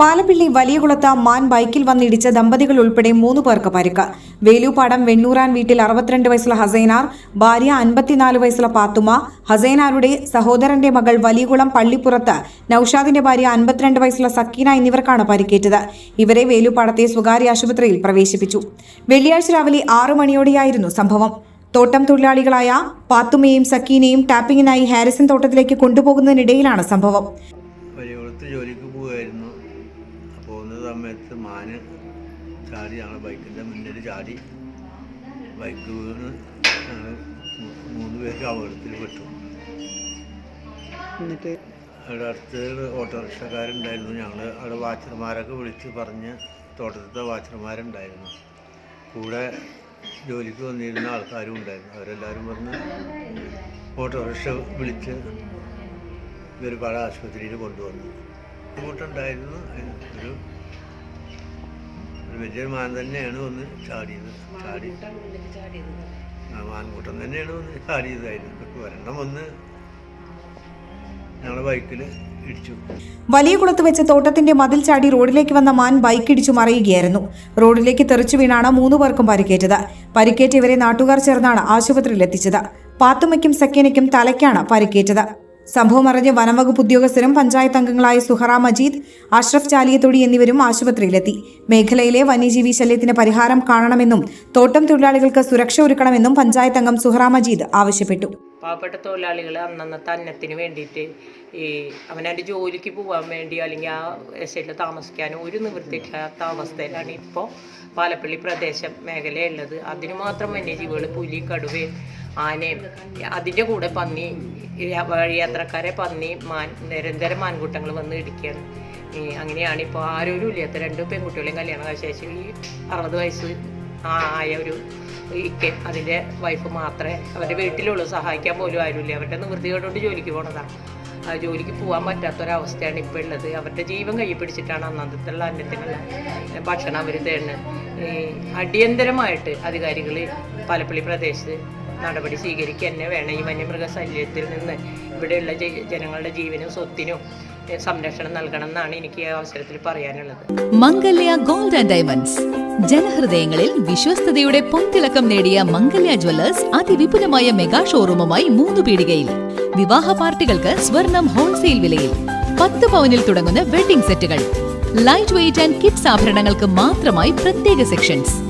പാലപ്പിള്ളി വലിയകുളത്ത് മാൻ ബൈക്കിൽ വന്നിടിച്ച ദമ്പതികൾ ഉൾപ്പെടെ മൂന്ന് പേർക്ക് പരിക്ക്. വേലൂപ്പാടം വെണ്ണൂറാൻ വീട്ടിൽ അറുപത്തിരണ്ട് വയസ്സുള്ള ഹസൈനാർ ഭാര്യ അൻപത്തിനാല് വയസ്സുള്ള പാത്തുമ ഹസൈനാരുടെ സഹോദരന്റെ മകൾ വലിയകുളം പള്ളിപ്പുറത്ത് നൌഷാദിന്റെ ഭാര്യ അൻപത്തിരണ്ട് വയസ്സുള്ള സക്കീന എന്നിവർക്കാണ് പരിക്കേറ്റത്. ഇവരെ വേലൂപ്പാടത്തെ സ്വകാര്യ ആശുപത്രിയിൽ പ്രവേശിപ്പിച്ചു. വെള്ളിയാഴ്ച രാവിലെ ആറു മണിയോടെയായിരുന്നു സംഭവം. തോട്ടം തൊഴിലാളികളായ പാത്തുമയും സക്കീനയും ടാപ്പിങ്ങിനായി ഹാരിസൺ തോട്ടത്തിലേക്ക് കൊണ്ടുപോകുന്നതിനിടയിലാണ് സംഭവം. ജോലിക്ക് പോകുന്ന സമയത്ത് മാന് ചാടി ഞങ്ങൾ ബൈക്കിന്റെ മുന്നിൽ ചാടി. ബൈക്ക് വീണ് ഞങ്ങൾ മൂന്ന് പേർക്ക് അപകടത്തിൽ പെട്ടു. എന്നിട്ട്? അവിടെ അടുത്ത് ഓട്ടോറിക്ഷക്കാരുണ്ടായിരുന്നു. ഞങ്ങൾ അവിടെ വാച്ചർമാരൊക്കെ വിളിച്ച് പറഞ്ഞ് തോട്ടത്തിലത്തെ വാച്ചർമാരുണ്ടായിരുന്നു. കൂടെ ജോലിക്ക് വന്നിരുന്ന ആൾക്കാരും ഉണ്ടായിരുന്നു. അവരെല്ലാവരും പറഞ്ഞ് ഓട്ടോറിക്ഷ വിളിച്ച് ഇവർ പല ആശുപത്രിയിൽ കൊണ്ടുവന്നു. ബുദ്ധിമുട്ടുണ്ടായിരുന്നു. ഒരു ഒരു വലിയൊരു മാൻ തന്നെയാണ് ഒന്ന് ചാടിയത്. ചാടി ആ മാൻകൂട്ടം തന്നെയാണ് ഒന്ന് ചാടിയതായിരുന്നു. ഒരെണ്ണം ഒന്ന് ഞങ്ങളുടെ ബൈക്കിൽ വലിയ കുളത്ത് വെച്ച് തോട്ടത്തിന്റെ മതിൽ ചാടി റോഡിലേക്ക് വന്ന മാൻ ബൈക്ക് ഇടിച്ചു മറിയുകയായിരുന്നു. റോഡിലേക്ക് തെറിച്ചു വീണാണ് മൂന്ന് പേർക്കും പരിക്കേറ്റത്. പരിക്കേറ്റ ഇവരെ നാട്ടുകാർ ചേർന്നാണ് ആശുപത്രിയിൽ എത്തിച്ചത്. പാത്തുമ്മയ്ക്കും സക്കേനയ്ക്കും തലയ്ക്കാണ് പരിക്കേറ്റത്. സംഭവം അറിഞ്ഞ വനംവകുപ്പ് ഉദ്യോഗസ്ഥരും പഞ്ചായത്ത് അംഗങ്ങളായ സുഹറ മജീദ് അഷ്റഫ് ചാലിയത്തൊടി എന്നിവരും ആശുപത്രിയിലെത്തി. മേഖലയിലെ വന്യജീവി ശല്യത്തിന് പരിഹാരം കാണണമെന്നും തോട്ടം തൊഴിലാളികൾക്ക് സുരക്ഷ ഒരുക്കണമെന്നും പഞ്ചായത്ത് അംഗം സുഹറ മജീദ് ആവശ്യപ്പെട്ടു. പാവപ്പെട്ട തൊഴിലാളികൾ അന്നന്നത്തെ അന്നത്തിന് വേണ്ടിയിട്ട് ഈ അവനവന്റെ ജോലിക്ക് പോകാൻ വേണ്ടി അല്ലെങ്കിൽ ആ എസ്റ്റേറ്റിൽ താമസിക്കാനോ ഒരു നിവൃത്തിയില്ലാത്ത അവസ്ഥയിലാണ് ഇപ്പോൾ പാലപ്പള്ളി പ്രദേശം മേഖലയുള്ളത്. അതിന് മാത്രം വന്യജീവികൾ പുലി കടുവയും ആനയും അതിന്റെ കൂടെ പന്നി വഴിയാത്രക്കാരെ പന്നി മാൻ നിരന്തരം മാൻകൂട്ടങ്ങൾ വന്ന് ഇടിക്കുകയാണ്. അങ്ങനെയാണ് ഇപ്പോൾ ആരോരും ഇല്ലാത്ത രണ്ട് പെൺകുട്ടികളെയും കല്യാണം കഴിച്ച ഈ അറുപത് വയസ്സ് ആയ ഒരു ഇക്ക അതിന്റെ വൈഫ് മാത്രമേ അവരുടെ വീട്ടിലുള്ളൂ. സഹായിക്കാൻ പോലും ആരുമില്ല. അവരുടെ നിവൃത്തികേടുകൊണ്ട് ജോലിക്ക് പോണതാണ് ജോലിക്ക് പോകാൻ പറ്റാത്തൊരവസ്ഥയാണ് ഇപ്പോൾ ഉള്ളത്. അവരുടെ ജീവൻ കൈ പിടിച്ചിട്ടാണ് അന്നത്തുള്ള അന്നത്തിനുള്ള ഭക്ഷണം അവർ തരുന്നത്. അടിയന്തരമായിട്ട് അധികാരികൾ പാലപ്പള്ളി പ്രദേശത്ത് നടപടി സ്വീകരിക്കുക തന്നെ വേണം. ഈ വന്യമൃഗശല്യത്തിൽ നിന്ന് ഇവിടെയുള്ള ജനങ്ങളുടെ ജീവനും സ്വത്തിനും സംരക്ഷണം നൽകണം എന്നാണ് എനിക്ക് ഈ അവസരത്തിൽ പറയാനുള്ളത്. Mangalya gold and diamonds. ജനഹൃദയങ്ങളിൽ വിശ്വസ്തയുടെ പൊൻതിളക്കം നേടിയ മംഗല്യ ജ്വല്ലേഴ്സ് അതിവിപുലമായ മെഗാ ഷോറൂമുമായി മൂന്ന് പീടികയിൽ. വിവാഹ പാർട്ടികൾക്ക് സ്വർണം ഹോൾസെയിൽ വിലയിൽ. പത്ത് പവനിൽ തുടങ്ങുന്ന വെഡിംഗ് സെറ്റുകൾ. ലൈറ്റ് വെയിറ്റ് ആൻഡ് കിഡ്സ് ആഭരണങ്ങൾക്ക് മാത്രമായി പ്രത്യേക സെക്ഷൻസ്.